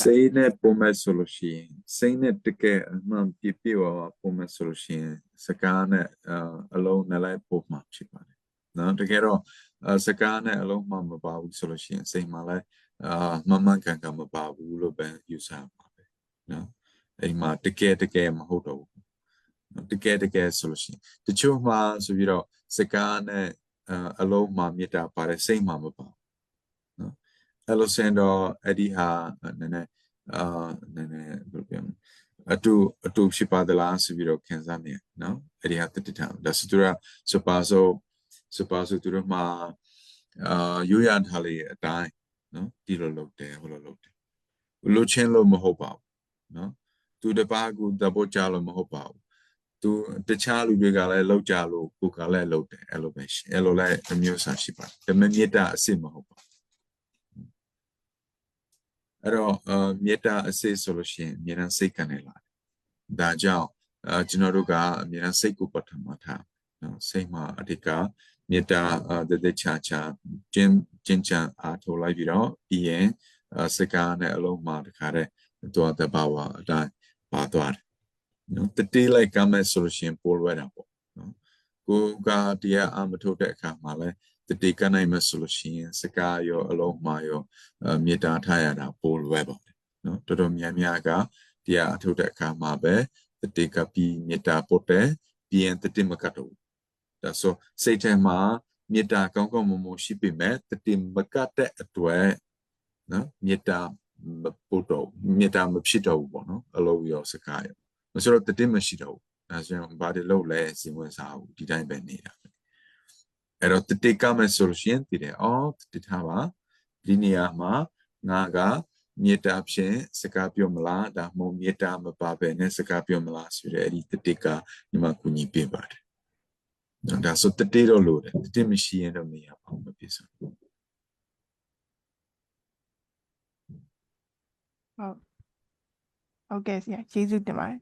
စိတ်နဲ့ပုံမဲ့ဆိုလို့ရှိရင်စိတ်နဲ့တကယ်အမှန်ပြည့်ပြည့်ဝဝပုံမဲ့ဆိုလို့ရှိရင်စကားနဲ့အာအလုံးနဲ့လိုက်ပုံမှန်ဖြစ်ပါတယ်နော်တကယ်တော့အာစကားနဲ့အလုံးမှမပါဘူးဆိုလို့ရှိရင်စိတ်မှလည်းအာမမှန်ကန်ကန်မပါဘူးလို့ပဲယူဆပါပဲနော်အိမ်မှာတကယ်တကယ်မဟုတ်တော့ဘူးနော်တကယ်တကယ်ဆိုလို့ရှိရင်တချို့မှာဆိုပြီးတော့စကားနဲ့အာအလုံးမှမေတ္တာပါတယ်စိတ်မှမပါဘူး အဲ့လိုစင်တော့အဲ့ဒီဟာနည်းနည်းအာနည်းနည်းဘယ်လိုပြောမလဲအတူအတူဖြစ်ပါသလားဆိုပြီးတော့ခံစားနေနော်အဲ့ဒီဟာတတိထဒါဆိုသူကစပါဆိုစပါဆိုသူတို့မှာအာရိုးရထားလေအတိုင်းနော်ဒီလိုလုပ်တယ်ဟိုလိုလုပ်တယ်လူချင်းလို့မဟုတ်ပါဘူးနော်သူတပားကူတဘောကြလို့မဟုတ်ပါဘူးသူတခြားလူတွေကလည်းလောက်ကြလို့ကိုယ်ကလည်းလုပ်တယ်အဲ့လိုပဲရှိအဲ့လိုလည်းအမျိုးအစားရှိပါတယ်ဒါပေမဲ့မေတ္တာအစစ်မဟုတ်ပါဘူး အဲ့တော့အာမေတ္တာအစစ်ဆိုလို့ရှိရင်အမြဲတမ်းစိတ်ကနေလာတယ်ဒါကြောင့်အာကျွန်တော်တို့ကအမြဲတမ်းစိတ်ကိုပထမထားနော်စိတ်မှာအဓိကမေတ္တာအာတသက်ချာချာကျင်းကျင်းချအားထုတ်လိုက်ပြီးတော့ပြီးရင်အာစကားနဲ့အလုံးမှာတခါတည်းသွားတဲ့ဘာဝအတိုင်းပါသွားတယ်နော်တတိလိုက်ကမဲ့ဆိုလို့ရှိရင်ပိုလွယ်တာပေါ့နော် ကိုကတရားအမထုတ်တဲ့အခါမှာလဲတတိကနိုင်မဲ့ဆိုလို့ရှိရင်စကားရောအလုံးမှာရောအဲမေတ္တာထားရတာပိုလွယ်ပါတယ်နော်တော်တော်များများကတရားအထုတ်တဲ့အခါမှာပဲတတိကပြီးမေတ္တာပို့တယ်ပြီးရင်တတိမကတ်တော့ဘူးဒါဆိုစိတ်ထဲမှာမေတ္တာကောင်းကောင်းမွန်မွန်ရှိပေမဲ့တတိမကတ်တဲ့အတွက်နော်မေတ္တာမပို့တော့မေတ္တာမဖြစ်တော့ဘူးပေါ့နော်အလုံးရောစကားရောမဆိုတော့တတိမရှိတော့ဘူး အဲဆိုရင်ဘာတွေလုပ်လဲစီဝင်စားဘူးဒီတိုင်းပဲနေတာအဲ့တော့တတိကမဲ့ဆိုလို့ရှိရင်တည်တယ်အော်တတိထားပါဒီနေရာမှာငါကမေတ္တာဖြင့်စကားပြောမလားဒါမှမဟုတ်မေတ္တာမပါဘဲနဲ့စကားပြောမလားဆိုတဲ့အဲ့ဒီတတိကညီမကူညီပေးပါတယ်။နော်ဒါဆိုတတိတော့လို့တယ်တတိမရှိရင်တော့မရပါဘူးမပြည့်စုံဘူးဟုတ်ဟုတ်ကဲ့ဆရာကျေးဇူးတင်ပါတယ်